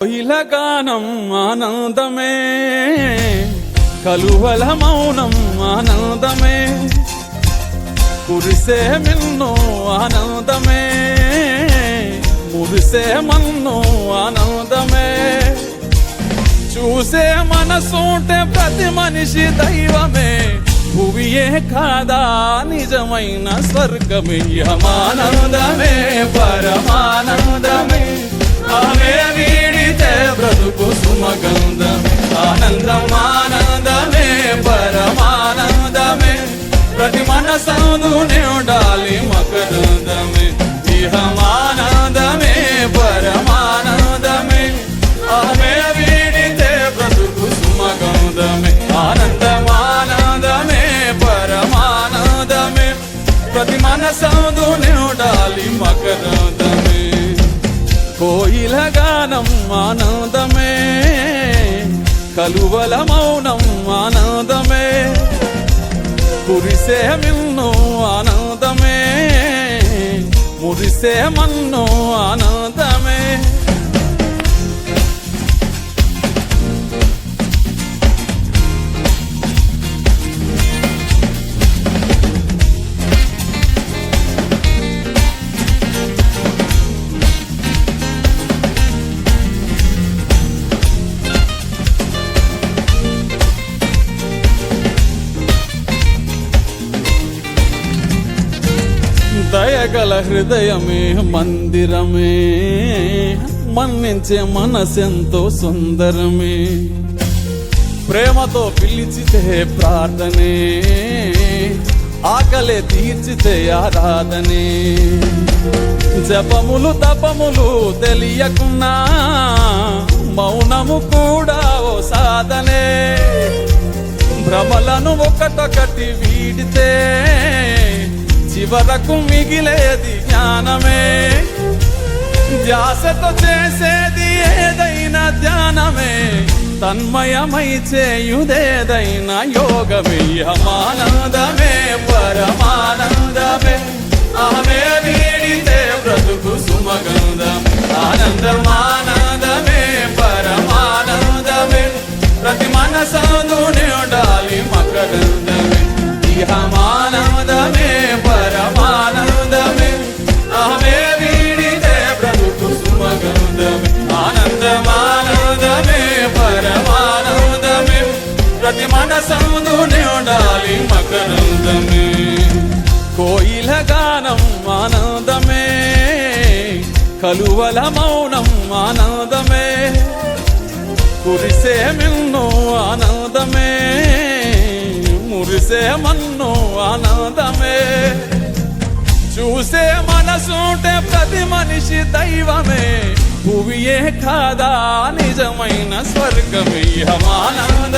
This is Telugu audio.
ఇలగానం ఆనందమే కలువల మౌనం ఆనందమే కురిసే మిన్ను ఆనందమే మురిసే మన్ను ఆనందమే చూసే మనసుంటే ప్రతి మనిషి దైవమే భువియే కాదా నిజమైన స్వర్గమే యమానందమే పరమానందమే ఆమె మనసందునే ఉండాలి మకరందమే ఇహమానందమే పరమానందమే. ఆమె వీడితే బ్రతుకు సుమగంధమే ఆనందమానందమే పరమానందమే. ప్రతి మనసందునే ఉండాలి మకరందమే. కోయిల గానం ఆనందమే కలువల మౌనం ఆనందమే. కురిసే మన్ను ఆనందమే. మురిసే మన్ను ఆనందమే. దయగల హృదయమే మందిరమే. మన్నించే మనసెంతో సుందరమే. ప్రేమతో పిలిచితే ప్రార్థనే. ఆకలే తీర్చితే ఆరాధనే. జపములు తపములు తెలియకున్నా మౌనము కూడా ఓ సాధనే. భ్రమలను ఒకటొకటి వీడితే చివరకు మిగిలేది జ్ఞానమే. ధ్యాసతో చేసేది ఏదైనా ధ్యానమే. తన్మయమై చేయుదేదైనా యోగమే. అమానందమే పరమానందమే. ఆమె వీడితే బ్రతుకు సుమగంధం ఆనందమానందమే పరమానందమే. ప్రతి మనసందునే ఉండాలి మకరందమే. ఇహమా ప్రతి మనసందునే ఉండాలి మకరందమే. కోయిల గానం ఆనందమే. కలువల మౌనం ఆనందమే. కురిసే మిన్ను ఆనందమే. మురిసే మన్ను ఆనందమే. చూసే మనసుంటే ప్రతి మనిషి దైవమే. భువియే కాదా నిజమైన స్వర్గమే ఆనందమే